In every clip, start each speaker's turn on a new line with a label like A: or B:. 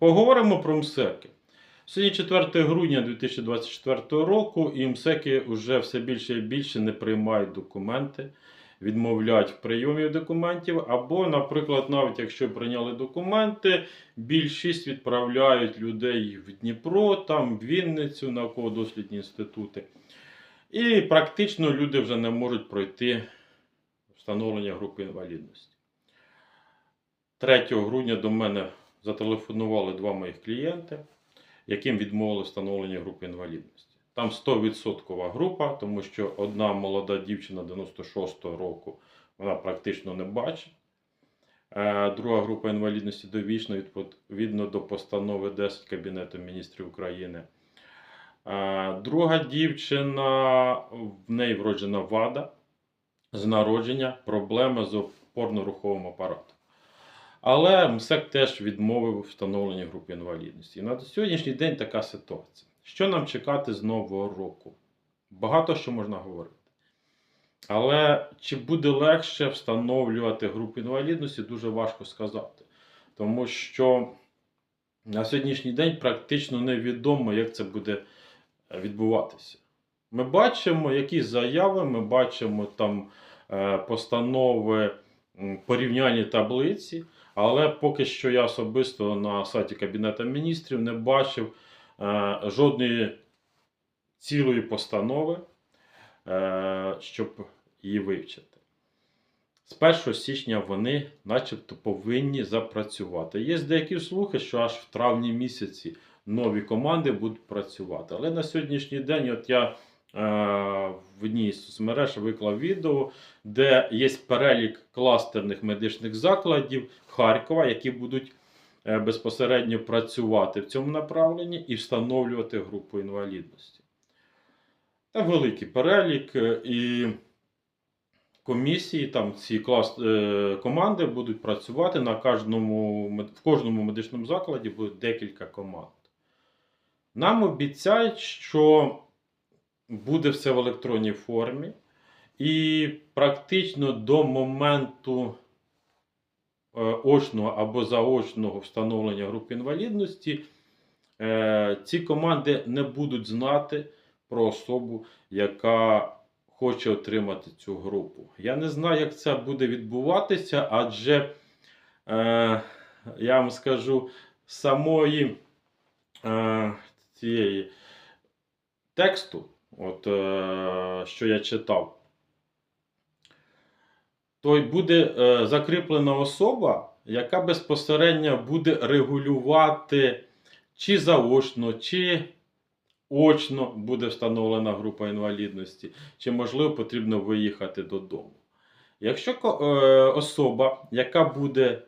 A: Поговоримо про МСЕКи. Сьогодні 4 грудня 2024 року, і МСЕКи вже все більше і більше не приймають документи, відмовляють в прийомі документів, або, наприклад, навіть якщо прийняли документи, більшість відправляють людей в Дніпро, там, в Вінницю, науково-дослідні інститути. І практично люди вже не можуть пройти встановлення групи інвалідності. 3 грудня до мене зателефонували два моїх клієнти, яким відмовили встановлення групи інвалідності. Там 100% група, тому що одна молода дівчина 96-го року вона практично не бачить. Е, Друга група інвалідності довічно відповідно до постанови 10 Кабінету міністрів України. Е, Друга дівчина, в неї вроджена вада з народження, проблеми з опорно-руховим апаратом. Але МСЕК теж відмовив встановлення групи інвалідності. І на сьогоднішній день така ситуація. Що нам чекати з нового року? Багато що можна говорити. Але чи буде легше встановлювати групу інвалідності, дуже важко сказати. Тому що на сьогоднішній день практично невідомо, як це буде відбуватися. Ми бачимо якісь заяви, ми бачимо там е, постанови, порівняльні таблиці, але поки що я особисто на сайті Кабінету міністрів не бачив е, жодної цілої постанови, е, щоб її вивчити. З 1 січня вони начебто повинні запрацювати. Є деякі слухи, що аж в травні місяці нові команди будуть працювати. Але на сьогоднішній день, от я в одній з соцмереж виклав відео, де є перелік кластерних медичних закладів Харкова, які будуть е, безпосередньо працювати в цьому направленні і встановлювати групу інвалідності. Це великий перелік, е, і комісії, там ці клас, е, команди будуть працювати на кожному, в кожному медичному закладі буде декілька команд. Нам обіцяють, що буде все в електронній формі, і практично до моменту е, очного або заочного встановлення групи інвалідності е, ці команди не будуть знати про особу, яка хоче отримати цю групу. Я не знаю, як це буде відбуватися, адже е, я вам скажу самої цієї тексту, от, е, що я читав, то й буде е, закріплена особа, яка безпосередньо буде регулювати чи заочно, чи очно буде встановлена група інвалідності, чи можливо потрібно виїхати додому. Якщо е, особа, яка буде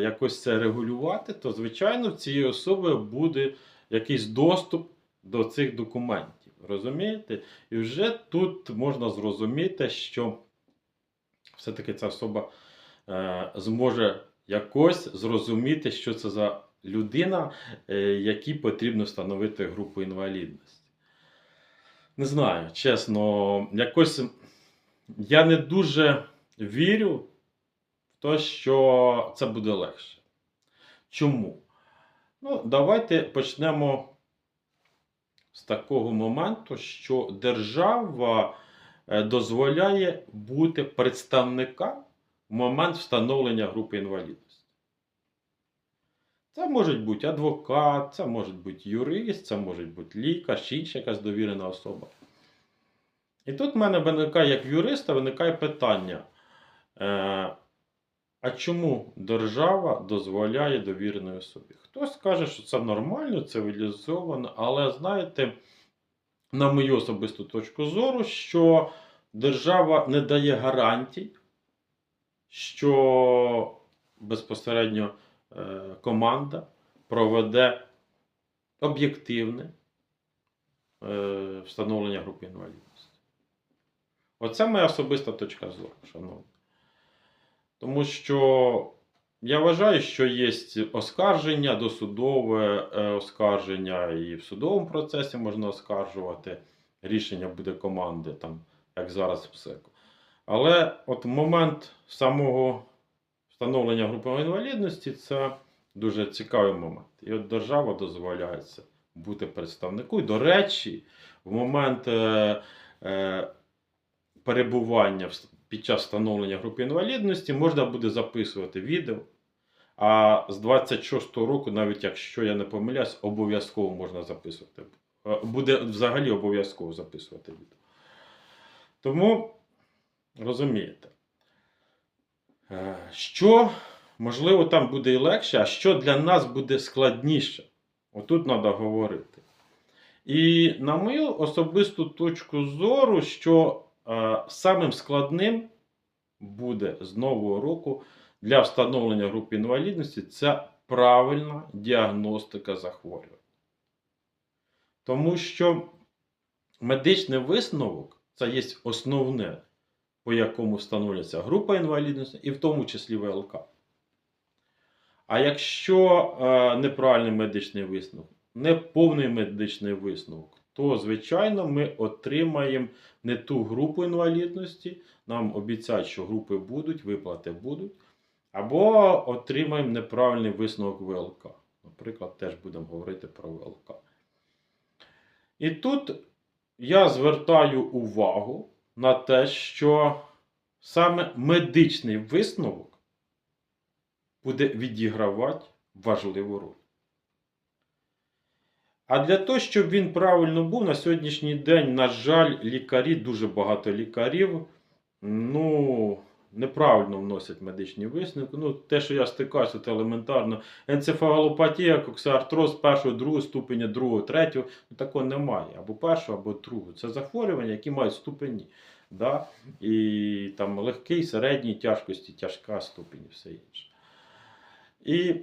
A: якось це регулювати, то звичайно в цієї особи буде якийсь доступ до цих документів. Розумієте? І вже тут можна зрозуміти, що все-таки ця особа е, зможе якось зрозуміти, що це за людина, е, якій потрібно встановити групу інвалідності. Не знаю, чесно, якось я не дуже вірю в те, що це буде легше. Чому? Ну, давайте почнемо з такого моменту, що держава е, дозволяє бути представникам в момент встановлення групи інвалідності. Це може бути адвокат, це може бути юрист, це може бути лікар, чи інша якась довірена особа. І тут в мене виникає, як юриста, виникає питання. А чому держава дозволяє довіреної особі? Хтось каже, що це нормально, цивілізовано, але знаєте, на мою особисту точку зору, що держава не дає гарантій, що безпосередньо е, команда проведе об'єктивне е, встановлення групи інвалідності. Оце моя особиста точка зору, шановні. Тому що я вважаю, що є оскарження, досудове е, оскарження, і в судовому процесі можна оскаржувати. Рішення буде команди, там, як зараз в ПСЕКу. Але от момент самого встановлення групи інвалідності це дуже цікавий момент. І от держава дозволяється бути представнику. І, до речі, в момент е, е, перебування в- під час встановлення групи інвалідності можна буде записувати відео. А з 26-го року, навіть якщо я не помиляюсь, обов'язково можна записувати. Е, Буде взагалі обов'язково записувати відео. Тому розумієте, е, що можливо там буде і легше, а що для нас буде складніше. Отут треба говорити. І на мою особисту точку зору, що самим складним буде з нового року для встановлення групи інвалідності це правильна діагностика захворювань. Тому що медичний висновок це є основне, по якому встановлюється група інвалідності, і в тому числі ВЛК. А якщо е, неправильний медичний висновок, неповний медичний висновок, то, звичайно, ми отримаємо не ту групу інвалідності, нам обіцяють, що групи будуть, виплати будуть, або отримаємо неправильний висновок ВЛК. Наприклад, теж будемо говорити про ВЛК. І тут я звертаю увагу на те, що саме медичний висновок буде відігравати важливу роль. А для того, щоб він правильно був, на сьогоднішній день, на жаль, лікарі, дуже багато лікарів, ну, неправильно вносять медичні висновки. Ну, те, що я стикаюся, це елементарно. Енцефалопатія, коксартроз першого, другого ступеня, другого, третього. Ну, такого немає. Або першого, або другого. Це захворювання, які мають ступені. Да? І там легкий, середній тяжкості, тяжка ступінь і все інше. І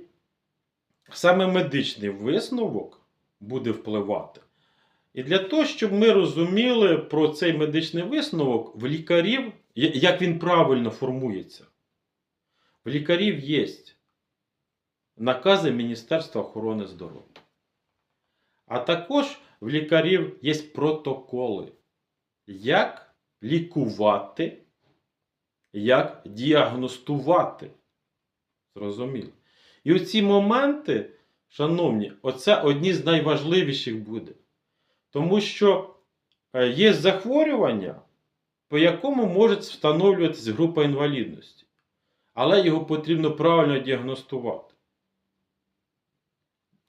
A: саме медичний висновок буде впливати. І для того, щоб ми розуміли про цей медичний висновок, в лікарів, як він правильно формується, в лікарів є накази Міністерства охорони здоров'я. А також в лікарів є протоколи, як лікувати, як діагностувати. Зрозуміло. І оці моменти, шановні, оце одні з найважливіших буде. Тому що е, є захворювання, по якому може встановлюватися група інвалідності. Але його потрібно правильно діагностувати.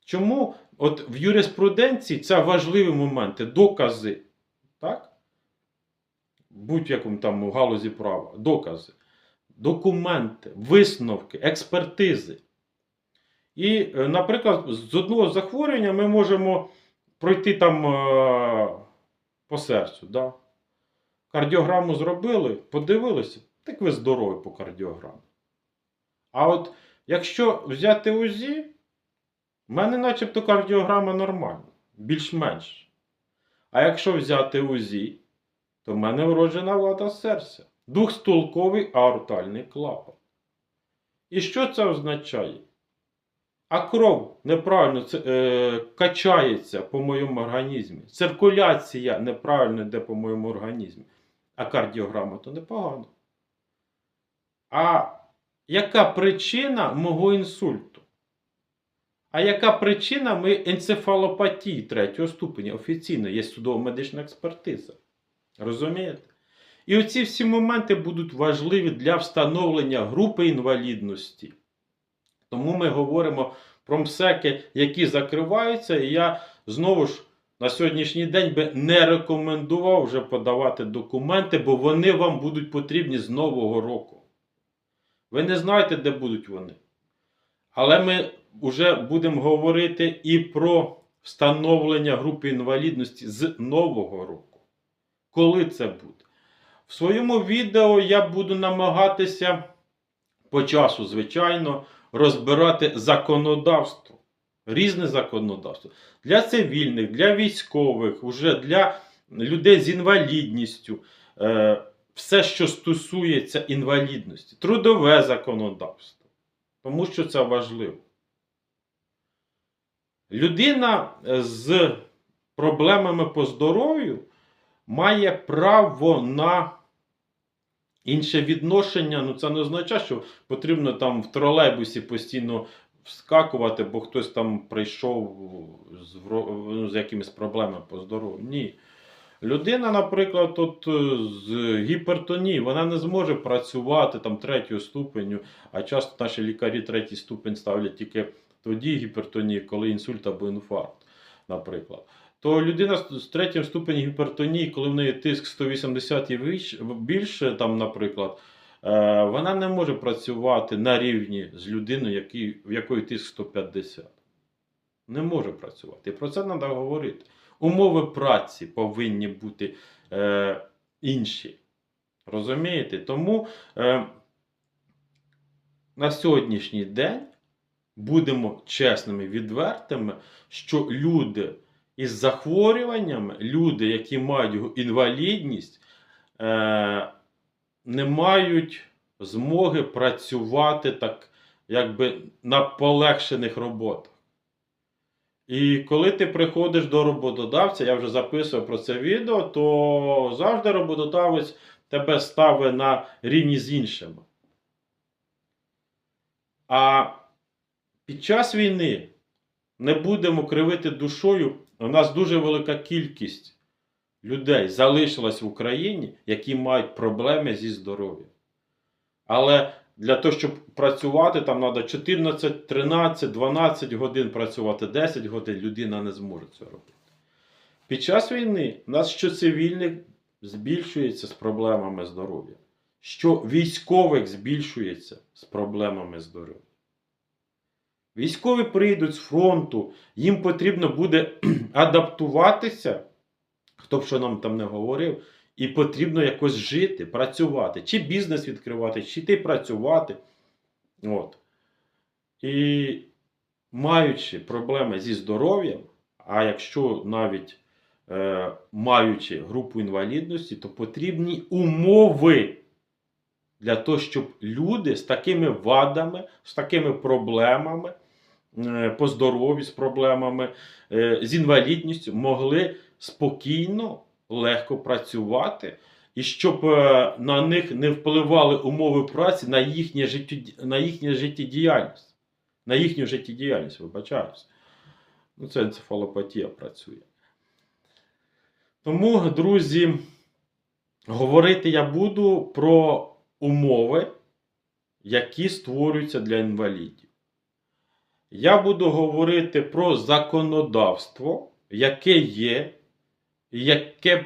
A: Чому от в юриспруденції це важливі моменти, докази, так? Будь-якому там галузі права, докази, документи, висновки, експертизи. І, е, наприклад, з одного захворювання ми можемо пройти там е, по серцю. Да? Кардіограму зробили, подивилися, так ви здорові по кардіограмі. А от якщо взяти УЗІ, в мене начебто кардіограма нормальна, більш-менш. А якщо взяти УЗІ, то в мене вроджена вада серця. Двохстолковий аортальний клапан. І що це означає? А кров неправильно е, качається по моєму організмі. Циркуляція неправильно йде по моєму організмі. А кардіограма то непогано. А яка причина мого інсульту? А яка причина моєї енцефалопатії третього ступеня? Офіційно є судово-медична експертиза. Розумієте? І оці всі моменти будуть важливі для встановлення групи інвалідності. Тому ми говоримо про МСЕКи, які закриваються, і я знову ж на сьогоднішній день би не рекомендував вже подавати документи, бо вони вам будуть потрібні з нового року. Ви не знаєте, де будуть вони. Але ми вже будемо говорити і про встановлення групи інвалідності з нового року. Коли це буде? В своєму відео я буду намагатися по часу, звичайно, розбирати законодавство. Різне законодавство. Для цивільних, для військових, уже для людей з інвалідністю. Е, все, що стосується інвалідності, трудове законодавство. Тому що це важливо. Людина е, з проблемами по здоров'ю має право на інше відношення. Ну, це не означає, що потрібно там в тролейбусі постійно вскакувати, бо хтось там прийшов з, ну, з якимись проблемами по здоров'ю. Ні. Людина, наприклад, от, е, з гіпертонією, вона не зможе працювати там третього ступеню, а часто наші лікарі третій ступень ставлять тільки тоді гіпертонії, коли інсульт або інфаркт, наприклад. То людина з третім ступенем гіпертонії, коли в неї тиск 180 і більше, там, наприклад, е, вона не може працювати на рівні з людиною, в якої тиск 150. Не може працювати. І про це треба говорити. Умови праці повинні бути е, інші. Розумієте? Тому е, на сьогоднішній день будемо чесними, відвертими, що люди із захворюваннями, люди, які мають інвалідність, е, не мають змоги працювати так, якби на полегшених роботах. І коли ти приходиш до роботодавця, я вже записував про це відео, то завжди роботодавець тебе ставить на рівні з іншими. А під час війни не будемо кривити душою. У нас дуже велика кількість людей залишилась в Україні, які мають проблеми зі здоров'ям. Але для того, щоб працювати, там треба 14, 13, 12 годин працювати, 10 годин людина не зможе це робити. Під час війни у нас що цивільних збільшується з проблемами здоров'я, що військових збільшується з проблемами здоров'я. Військові прийдуть з фронту, їм потрібно буде адаптуватися, хто б що нам там не говорив, і потрібно якось жити, працювати, чи бізнес відкривати, чи йти працювати. От. І маючи проблеми зі здоров'ям, а якщо навіть е, маючи групу інвалідності, то потрібні умови для того, щоб люди з такими вадами, з такими проблемами по здоров'ю, з проблемами е, з інвалідністю могли спокійно, легко працювати, і щоб е, на них не впливали умови праці на їхнє життєді- на їхню життєдіяльність. На їхню життєдіяльність, вибачаюсь. Ну, це енцефалопатія працює. Тому, друзі, говорити я буду про умови, які створюються для інвалідів. Я буду говорити про законодавство, яке є, яке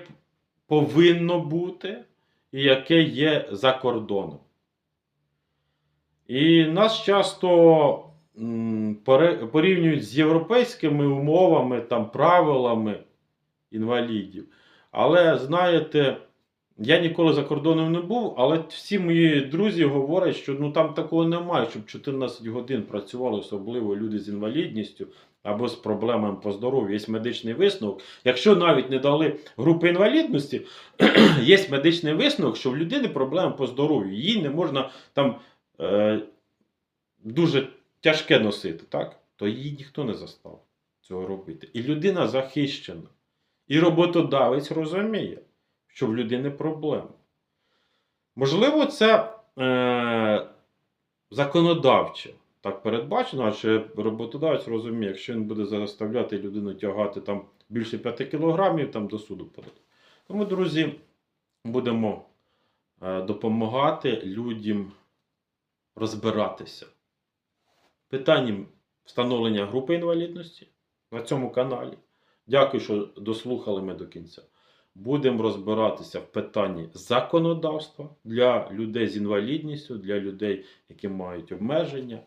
A: повинно бути, і яке є за кордоном. І нас часто порівнюють з європейськими умовами, там, правилами інвалідів. Але знаєте, я ніколи за кордоном не був, але всі мої друзі говорять, що ну там такого немає, щоб 14 годин працювали, особливо люди з інвалідністю або з проблемами по здоров'ю. Є медичний висновок. Якщо навіть не дали групи інвалідності, є медичний висновок, що в людини проблеми по здоров'ю. Її не можна там е, дуже тяжке носити, так? то її ніхто не застав цього робити. І людина захищена. І роботодавець розуміє, що в людини проблема. Можливо, це е, законодавче так передбачено, адже роботодавець розуміє, якщо він буде заставляти людину тягати там більше 5 кілограмів, там до суду подати. Тому, друзі, будемо е, допомагати людям розбиратися. Питанням встановлення групи інвалідності на цьому каналі. Дякую, що дослухали ми до кінця. Будемо розбиратися в питанні законодавства для людей з інвалідністю, для людей, які мають обмеження.